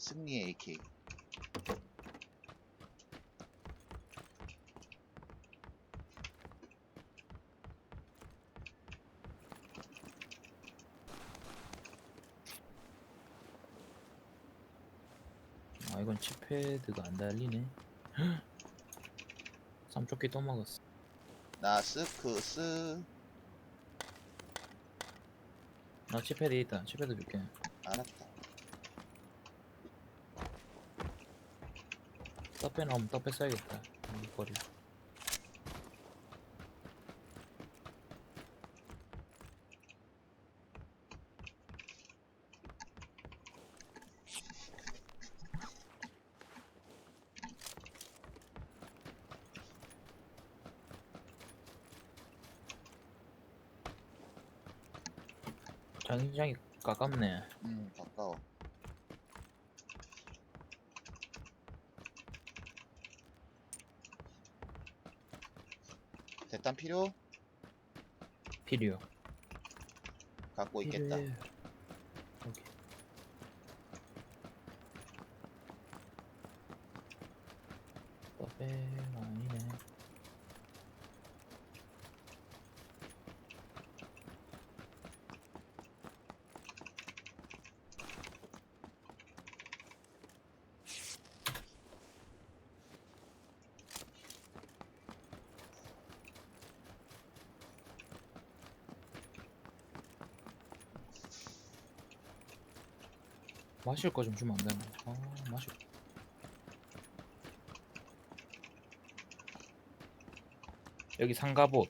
승리의 AK. 아 이건 칩패드가 안 달리네. 삼쪽기 또 먹었어. 나 스크스. 나 칩패드 있다. 칩패드 줄게. 알았다. 떡배 나오면 떡배 써야겠다. 이 거리. 장기장이 가깝네. 음, 가까워. 필요? 필요. 갖고 있겠다. 필요해. 오케이. 떡배 아니네. 마실 거 좀 주면 안 되나? 아, 마실. 여기 상가봇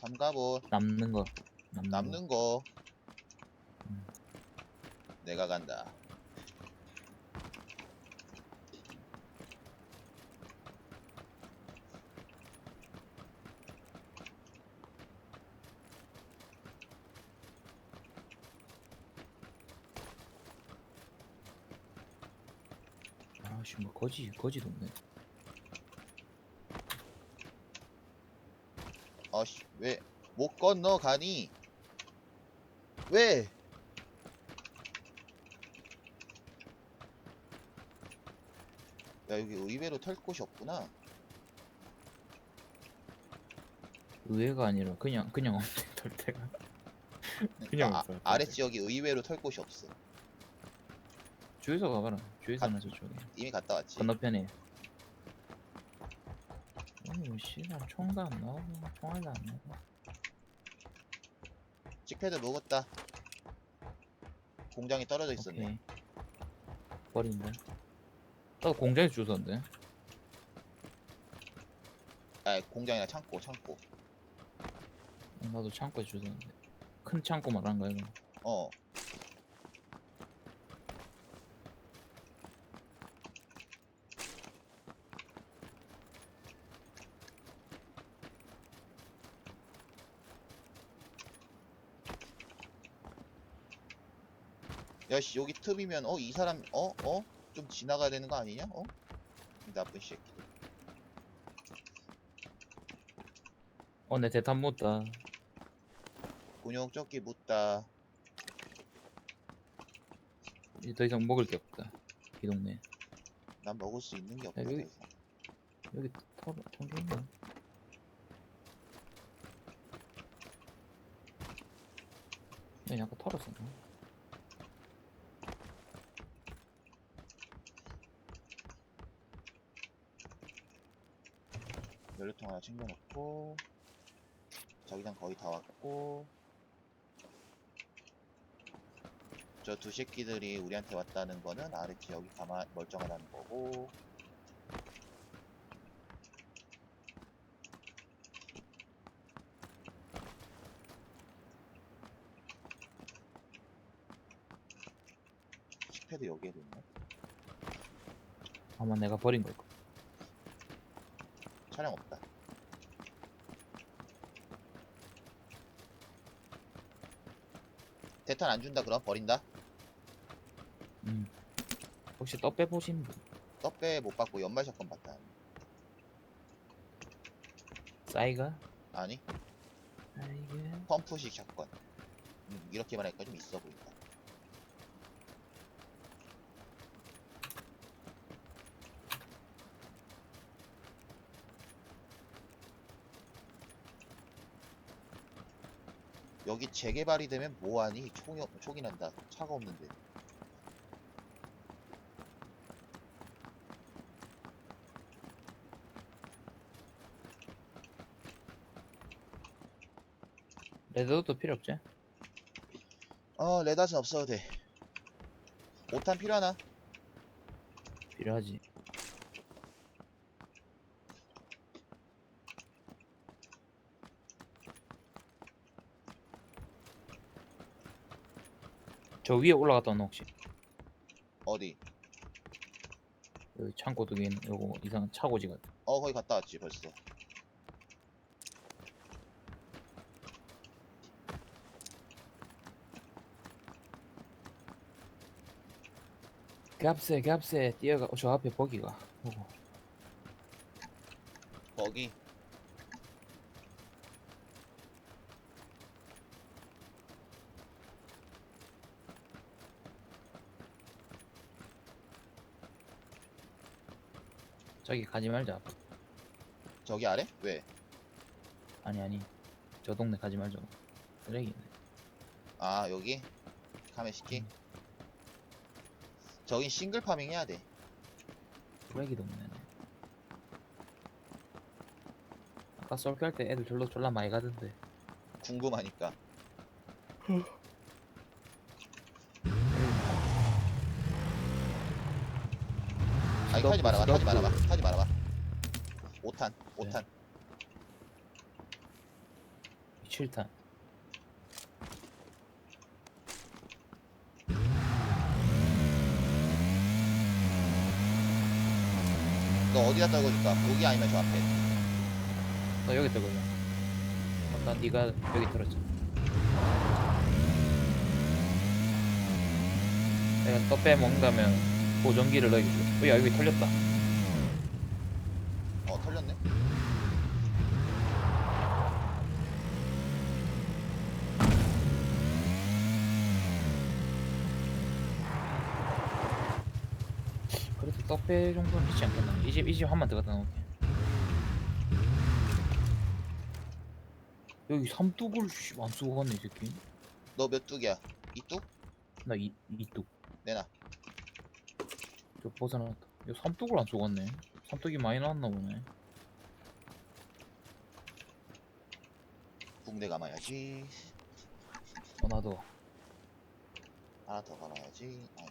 삼가봇 남는 거 남는, 거. 남는 거 음. 내가 간다. 거지 거지 동네. 어씨 왜 못 건너 가니? 왜? 야 여기 의외로 털 곳이 없구나. 의외가 아니라 그냥 그냥 없네 털 때가. 그냥 아, 없어요, 아래 털 지역이 의외로 털 곳이 없어. 주유소 가봐라. 주유소는 저쪽에. 이미 갔다 왔지. 건너편에. 아니 뭐 씨발 총도 안 나오고 총알도 안 나오고. 칙패드 먹었다. 공장에 떨어져 있었네. 오케이. 버린다. 나도 공장에서 주웠는데. 아 공장이나 창고 창고. 나도 창고에 주웠는데. 큰 창고 말하는 거야 이거. 어. 야씨 여기 틈이면 어 이 사람 어 어? 좀 지나가야 되는 거 아니냐? 어? 이 나쁜 새끼. 어, 내 대탄 묻다. 군용 조끼 묻다. 이제 더 이상 먹을 게 없다. 이 동네. 난 먹을 수 있는 게 없다. 여기- 더 이상. 여기 털, 청소 있나? 야, 약간 털었어. 연료통 하나 챙겨놓고 자기장 거의 다 왔고 저 두 새끼들이 우리한테 왔다는 거는 아래 지역이 가만 멀쩡하다는 거고 식패드 여기에도 있네 아마 내가 버린 걸 거. 차량 없다 대탄 안 준다 그럼 버린다 음. 혹시 떡 빼보신 분? 떡배 못 받고 연말 샷건 받다 싸이가? 아니 아이고. 펌프식 샷건 음, 이렇게 말하니까 좀 있어 보인다 여기 재개발이 되면 뭐하니? 총이 없- 총이 난다. 차가 없는데. 레드도 필요 없지? 어 레닷은 없어도 돼. 5탄 필요하나? 필요하지. 저 위에 올라갔다 왔나 혹시? 어디? 여기 창고 두개 있는 요거 이상한 차고지 같아. 어 거기 갔다 왔지 벌써. 갑세 갑세 뛰어가 어, 저 앞에 버기가 거기 저기 가지 말자 저기 아래? 왜? 아니 아니 저 동네 가지 말자 쓰레기네 아 여기? 카메시키? 저긴 싱글 파밍 해야 돼. 쓰레기 동네네 아까 썰게 할때 애들 절로 졸라 많이 가던데 궁금하니까. 아니 타지 말아봐 타지 말아봐 타지 말아봐. 5탄 5탄. 7탄. 너 어디다 떨궈줄까? 여기 아니면 저 앞에. 너 여기 떨거든 아까 네가 여기 떨었잖아 내가 또 빼먹는다면 보정기를 넣어줄게 어, 야 여기 털렸다. 어 털렸네? 그래도 떡배 정도는 있지 않겠나? 이 집 이 집 한 번 더 갖다 놓을게. 여기 삼뚝을 씨, 안 쓰고 갔네 이 새끼. 너 몇 뚝이야? 이 뚝? 나 이 이 뚝. 내놔 저 벗어났다. 이거 삼뚝을 안 쓰고 갔네. 삼뚝이 많이 나왔나 보네. 붕대 감아야지. 어 나도. 하나 더 감아야지. 아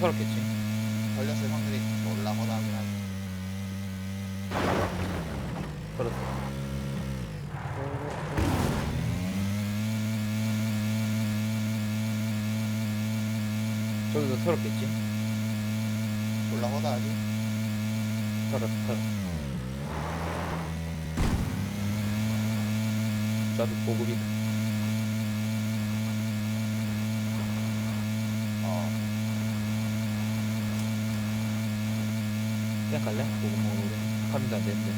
털었겠지. 걸렸을 확률이 허다하긴 하지 털었어 저기도 털었겠지? 몰라 허다하지. 털었어 털었어. 나도 보급이다 그냥 갈래? 보급 먹으러 파밍도 안 되는데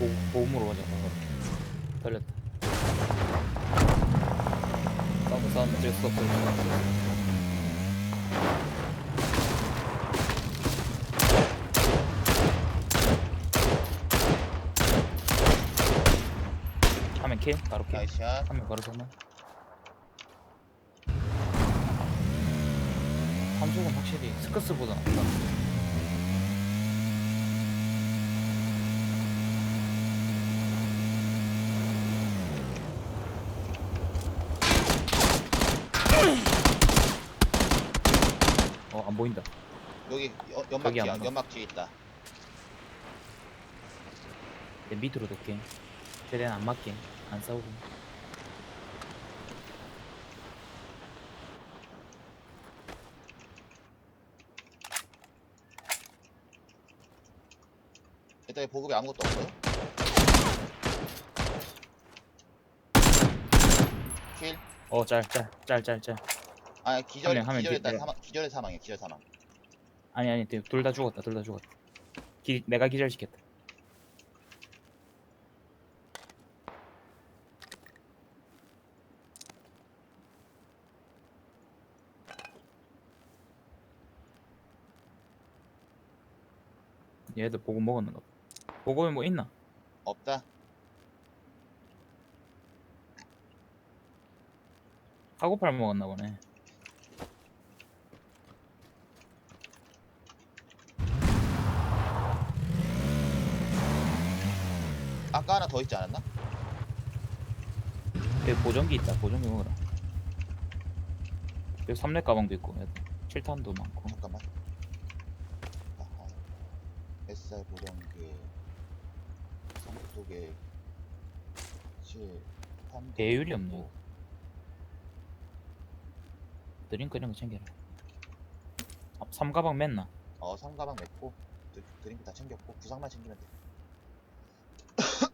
보, 보험으로 가자 어. 걸렸다 싸움 싸움 어쩔 수 없어 하면 킬? 바로 킬. 나이스샷. 하면 바로 정말. 함속은 확실히 스커스보다 낫다. 어 안 보인다. 여기 여, 연막 저기 뒤야 안 봐. 연막 뒤에 있다. 내 밑으로 둘게 최대한 안 맞게 안 싸우고. 때 보급에 아무것도 없거든? 킬? 어 짤 짤 짤 짤 짤. 아 기절, 명, 한명 기절했다 기- 사망, 기절의 사망이야 기절 사망. 아니 아니 둘 다 죽었다 둘 다 죽었다. 기, 내가 기절시켰다 얘들 보고 먹었는가 봐. 보고에 뭐 있나? 없다 카고팔 먹었나 보네 아까 하나 더 있지 않았나? 여기 보정기 있다 보정기 먹어라 여기 삼렙 가방도 있고 7탄도 많고 잠깐만. 뱃살 보정기 성속에 7 3 배율이 없네. 드링크 이런 거 챙겨라. 아, 삼가방 맸나? 어 삼가방 맺고 드- 드링크 다 챙겼고 부상만 챙기면 돼.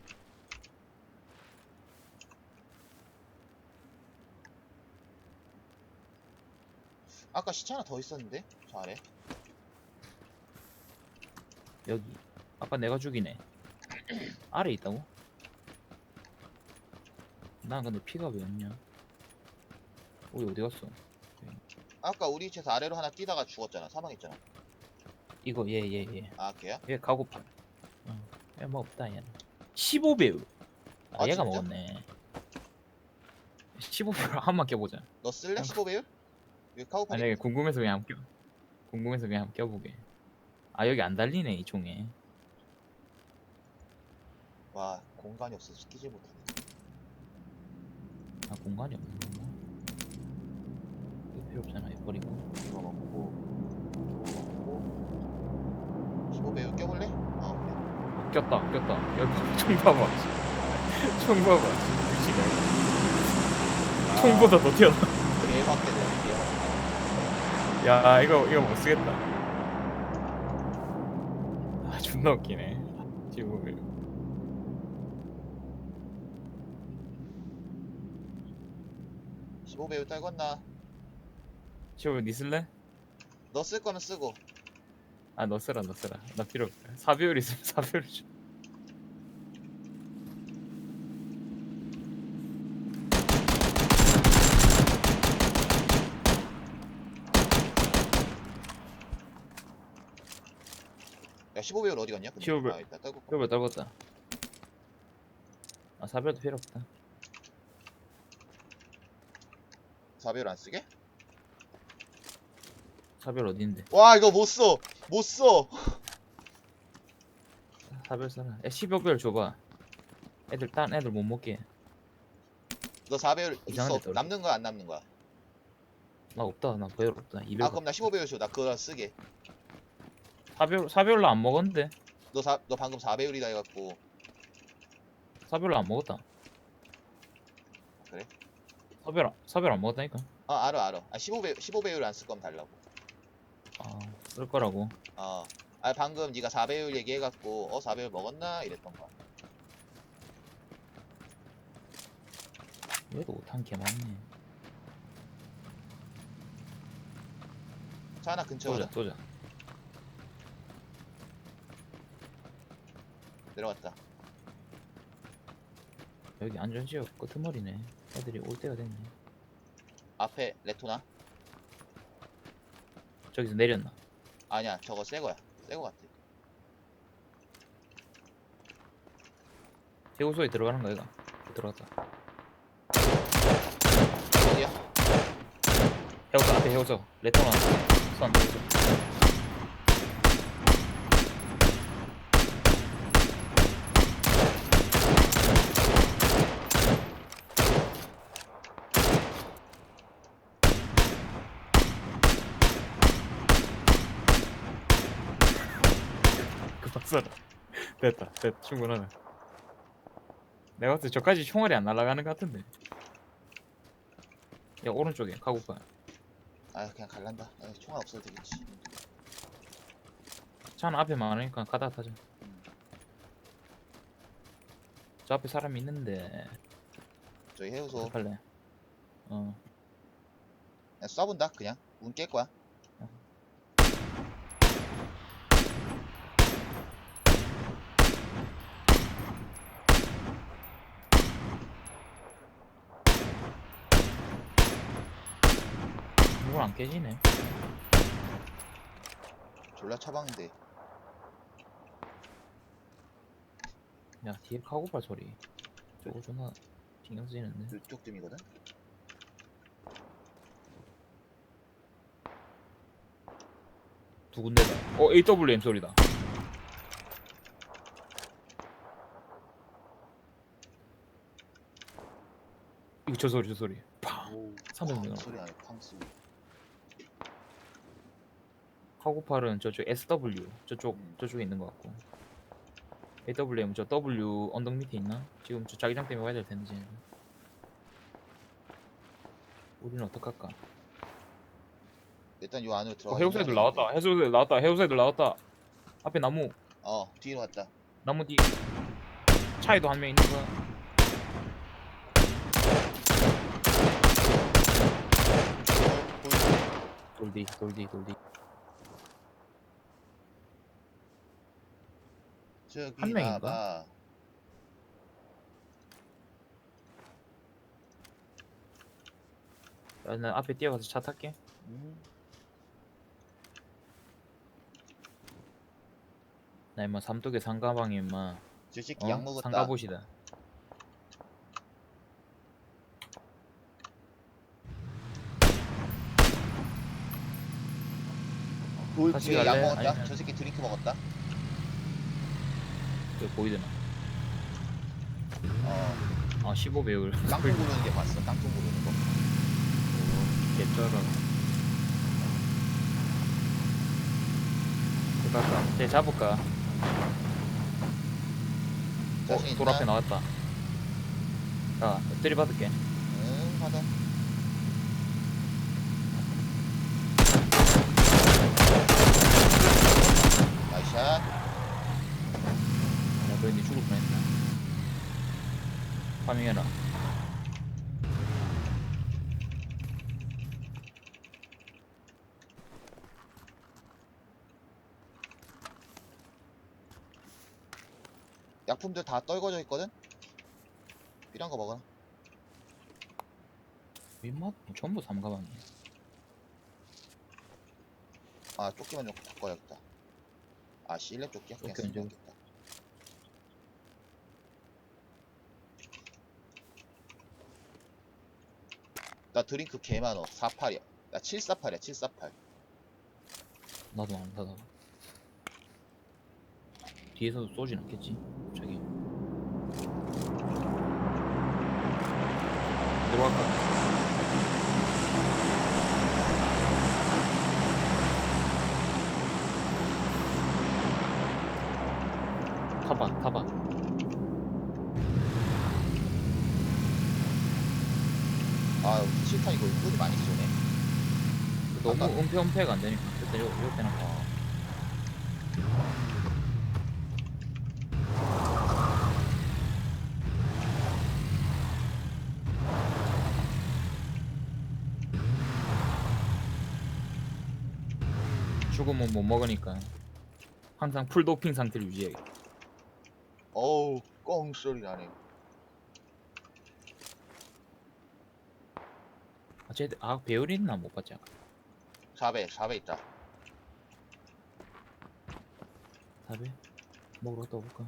아까 시체 하나 더 있었는데 저 아래 여기 아까 내가 죽이네 아래 있다고? 난 근데 피가 왜 없냐 우리 어디 갔어? 아까 우리 위치에서 아래로 하나 뛰다가 죽었잖아 사망했잖아 이거 얘 얘 얘 아 걔야? 얘 가고팔 어. 얘뭐 없다 얘는 15배율 아, 아, 얘가 진짜? 먹었네 15배율 한번 껴보자 너 쓸래? 아. 15배율? 여기 카우팔 아니 궁금해서 그냥 껴 궁금해서 그냥 껴보게 아 여기 안 달리네 이 총에. 와 공간이 없어서 끼질 못하네. 아 공간이 없는 건가? 이거 필요 없잖아 이거 버리고. 이거 먹고 이거 먹고. 15배율 껴볼래? 어 그래 꼈다 꼈다. 여기 총 봐봐. 총 봐봐. 미치네 총보다 더 튀어나. 대확대네. 대확대 야 이거 이거 못 쓰겠다. 아 존나 웃기네. 지금 15배율 떨궜나? 지금 니 쓸래? 너 쓸 거면 쓰고. 아 너 쓰라 너 쓰라. 나 필요 없다. 사비율 있으면 사비율 줘 15배율 어디 갔냐? 근데? 15배율. 아 일단 떨궜고 그걸 떨궜다. 아 사비율도 필요 없다. 4배율 안 쓰게? 사비율 어딘데? 와 이거 못 써. 못 써. 사비율 써라. 야 15배율 줘봐. 애들 딴 애들 못 먹게. 너 4배율 이상한 있어? 데 떨어져. 남는 거야 안 남는 거야? 나 없다. 나 배율 없다. 200 아 그럼 나 15배율 줘 나 그거 쓰게 사비율 사비율로 안 먹었는데. 너, 사, 너 방금 4배율이다 해갖고. 사비율로 안 먹었다. 그래? 사비율 안- 사비율 안 먹었다니까. 아 알아 알아. 아 15배, 15배율 안 쓸 거면 달라고. 아 쓸 거라고? 어. 아 방금 네가 4배율 얘기해갖고 어 4배율 먹었나? 이랬던 거야. 얘도 못한 개 많네. 차 하나 근처에 쏘자. 쏘자 내려갔다. 여기 안전지역 끄트머리네. 애들이 올 때가 됐네. 앞에 레토나? 저기서 내렸나? 아니야 저거 새 거야. 새거 같아. 해우소에 들어가는 거야 이거? 들어갔다. 어디야? 해우소 앞에 해우소. 레토나. 선 써라. 됐다 됐다. 충분하네. 내가 봤을 때 저까지 총알이 안 날아가는 것 같은데. 야 오른쪽에 가고파 아 그냥 갈란다. 아, 총알 없어도 되겠지. 차는 앞에 많으니까 가다가 타자. 저 앞에 사람 있는데. 저희 해우소. 어떡할래? 어. 그냥 쏴본다 그냥. 운 깰 거야 이걸 안 깨지네. 졸라 처방인데 야 뒤에 카고팔 소리. 저거 존나 신경 쓰이는데. 이쪽쯤이거든 두 군데다. 어 AWM 소리다. 이거 저 소리 저 소리. 팡. 오 300쾅 소리 아니 쾅 소리 카고팔은 저쪽 SW 저쪽 음. 저쪽에 있는 것 같고. AWM 저 W 언덕 밑에 있나? 지금 저 자기장 때문에 와야 될 텐데. 우리는 어떡할까? 일단 요 안으로 어, 들어가 해우소 애들 나왔다. 해우소 애들 나왔다. 해우소 애들 나왔다. 앞에 나무 어 뒤로 왔다 나무 뒤 차에도 한 명 있는 거야. 어? 돌디 돌디 돌디. 저기 한 명인가? 나봐 나는 앞에 뛰어가서 차 탈게. 음. 나 임마 삼뚝에 상가방에 임마 저 새끼 어? 약 먹었다 상가보시다. 돌 같이 뒤에 약 갈래? 먹었다 아니면- 저 새끼 드링크 먹었다 저 보이드나? 어 아 15배율. 깡통 부르는 게 봤어 깡통 부르는 거 개쩔어. 그럴까? 쟤 잡을까? 자신 어, 돌 있나? 앞에 나왔다. 자, 엎드리 받을게. 응 받아 나이샷 야, 너 이제 죽을 뻔했다. 파밍해라. 약품들 다 떨궈져 있거든? 필요한 거 먹어라 윗맛 전부 삼가방이야. 아 조끼만 좀 바꿔야겠다 아 실내 조끼 쓰면 좀- 되겠다 나 드링크 개 많어 48이야 나 748이야 748 나도 안 사다. 뒤에서도 쏘진 않겠지. 저기. 들어갈까? 타봐, 타봐. 아 실탄 이거 은근히 많이 쏘네 너무 아까- 은폐 은폐가 안 되니까. 그때 요, 요 때는 어. 죽으면 못 먹으니까. 항상 풀 도핑 상태를 유지해야겠다. 어우 꽁 소리 나네 아, 쟤들, 아, 배율 있나 못 봤지, 아까. 4배 4배 있다 답이? 먹으러 갔다 올까?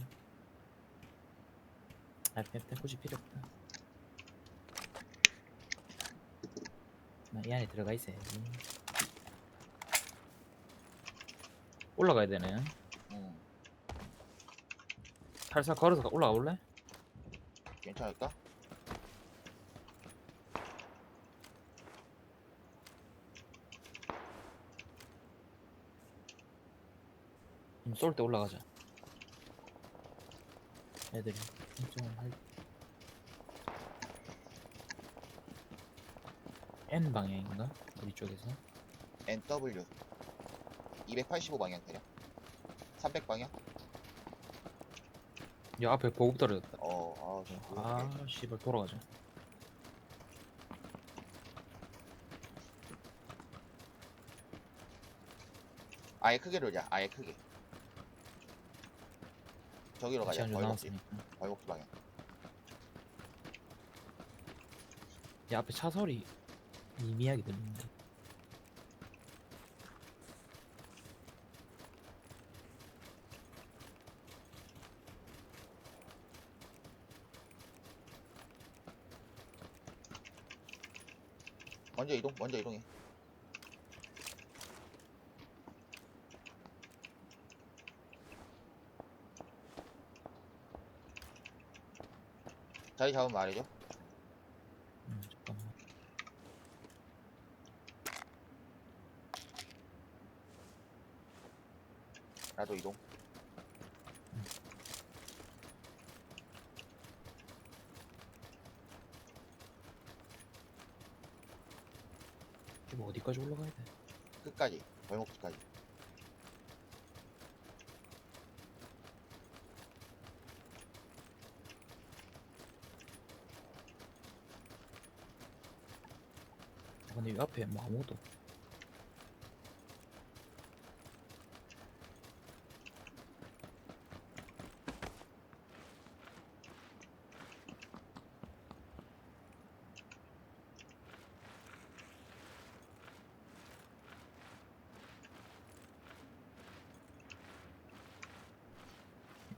아, 빼, 빼, 굳이 필요 없다. 나이 안에 들어가 있어야지. 올라가야 되네. 응 살살 걸어서 가- 올라가 볼래? 괜찮을까? 쏠 때 올라가자. 애들이 신청을 할 N 방향인가? 우리 쪽에서 NW 285 방향 그냥 300 방향 야 앞에 보급 떨어졌다 어, 아, 좀 아 그렇게. 씨발 돌아가자 아예 크게 돌자. 아예 크게. 저기로 가자. 시간 좀 벌목집. 남았으니까 방향. 야 앞에 차 소리 미미하게 들리는데 먼저 이동. 먼저 이동해. 자리 잡으면 말해줘. 음, 잠깐만 나도 이동. 이거 어디까지 올라가야 돼? 끝까지. 벌목집까지. 아, 근데 이 앞에 뭐 아무것도 없-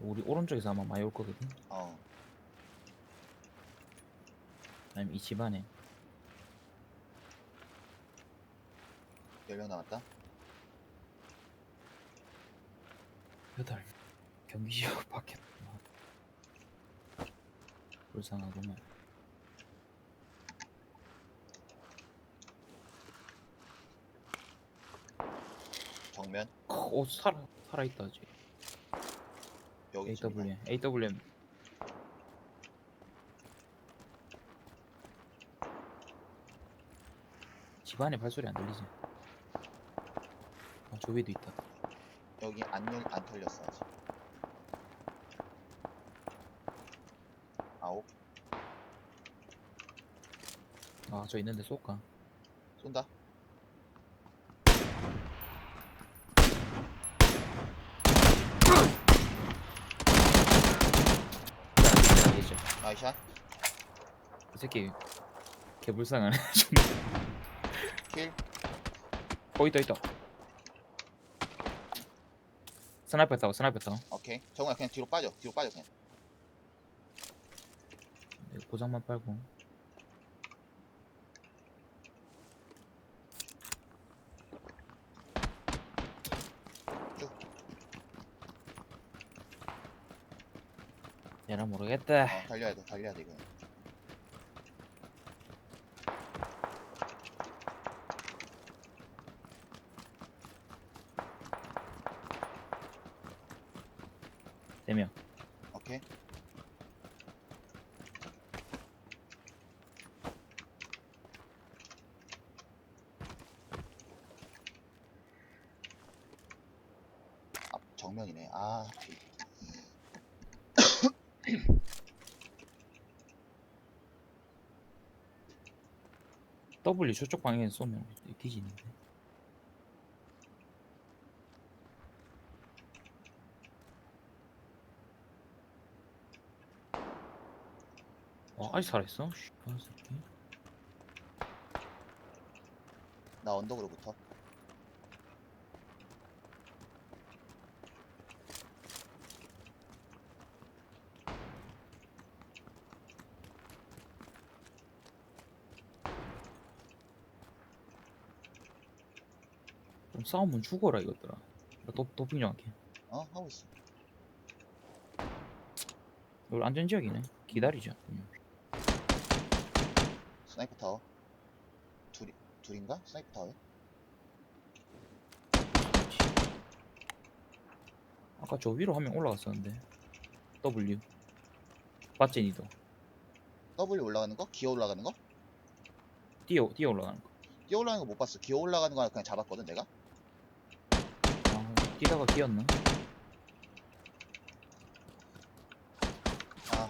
우리 오른쪽에서 아마 많이 올 거거든 어. 아니면 이 집안에 10명 남았다. 여덟. 경기 지역 밖에 불쌍하구만. 정면. 어 살아 살아있다 아직 여기 AWM AWM 집안에 발소리 안 들리지 아 조비도 있다 여기 안, 열, 안 털렸어 아직. 아홉. 아 저 있는데 쏠까 쏜다. 되겠죠 나이샷. 이 새끼 개불쌍하네 킬. 어 있다 있다 스나이퍼 있다고 스나이퍼 있다고 오케이. 정우야 그냥 뒤로 빠져. 뒤로 빠져 그냥. 이거 고장만 빨고 얘는 모르겠다 어, 달려야 돼. 달려야 돼 이거. 네명 오케이. 앞 정면이네. 아. 하필. W 저쪽 방향에서 쏘면 뒤지는데 와 아직 살아있어? 나 언덕으로 붙어. 싸우면 죽어라 이것들아 나 도, 도핑 좀 할게 어 하고 있어. 여기 안전지역이네 기다리자 그냥. 스나이퍼 타워. 둘이 둘인가? 스나이퍼 타워. 아까 저 위로 한 명 올라갔었는데 W 맞제니도 W 올라가는 거? 기어 올라가는 거? 뛰어 뛰어 올라가는 거 뛰어 올라가는 거 못 봤어. 기어 올라가는 거 그냥 잡았거든 내가. 아, 뛰다가 끼었나?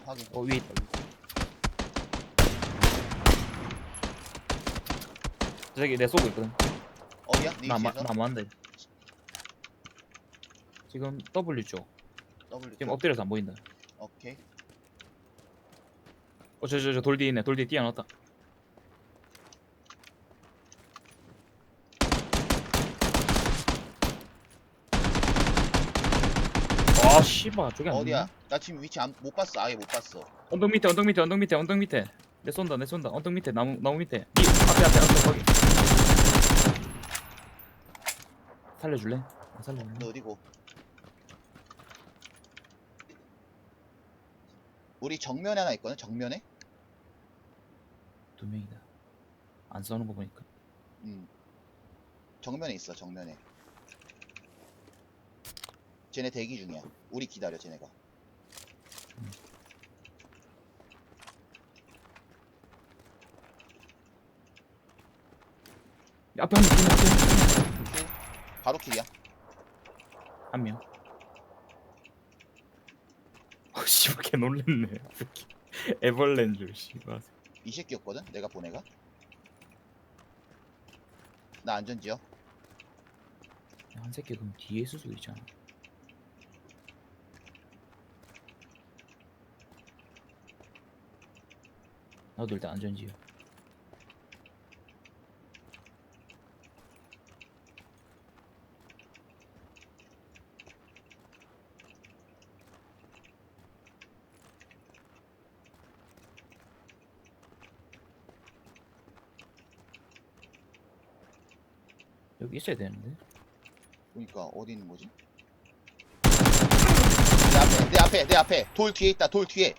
확인. 어 위에 있다. 저기 내 쏘고 있거든. 어디야? 네 나만 위치에서? 나만 돼. 지금 W 쪽. W. 지금 엎드려서 안 보인다. 오케이. 어저저저 돌 뒤에 있네. 돌 뒤에 뛰어났다. 아 씨발 저기 안 어디야? 나 지금 위치 안, 못 봤어. 아예 못 봤어. 언덕 밑에 언덕 밑에 언덕 밑에 언덕 밑에 내 쏜다 내 쏜다 언덕 밑에 나무 나무 밑에 니 앞에 앞에 언덕 거기 살려줄래? 아, 살려줄래? 너 어디고? 우리 정면에 하나 있거든. 정면에? 두 명이다 안 싸우는 거 보니까 음. 정면에 있어. 정면에. 쟤네 대기 중이야. 우리 기다려. 쟤네가. 야, 앞에 한 명 앞에 킬. 바로 킬이야. 한 명 어 씨발 걔 놀랬네. 에벌렌 줄 씨발 이 새끼였거든. 내가 보내가. 나 안전지역. 야, 한 새끼 그럼 뒤에 있을 수도 있잖아 나도 일단 안전지요 여기 있어야 되는데 그러니까 어디 있는 거지? 내 앞에, 내 앞에, 내 앞에. 돌 뒤에 있다. 돌 뒤에.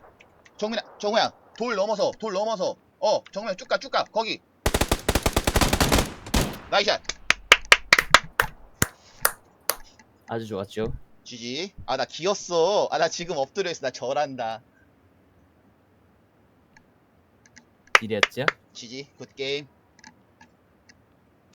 정민아, 정우야. 돌 넘어서, 돌 넘어서. 어, 정민아 쭉 가, 쭉 가. 거기. 나이샷. 아주 좋았죠 지지. 아, 나 기었어. 아, 나 지금 엎드려 있어. 나 절한다. 이랬죠 지지. 굿 게임.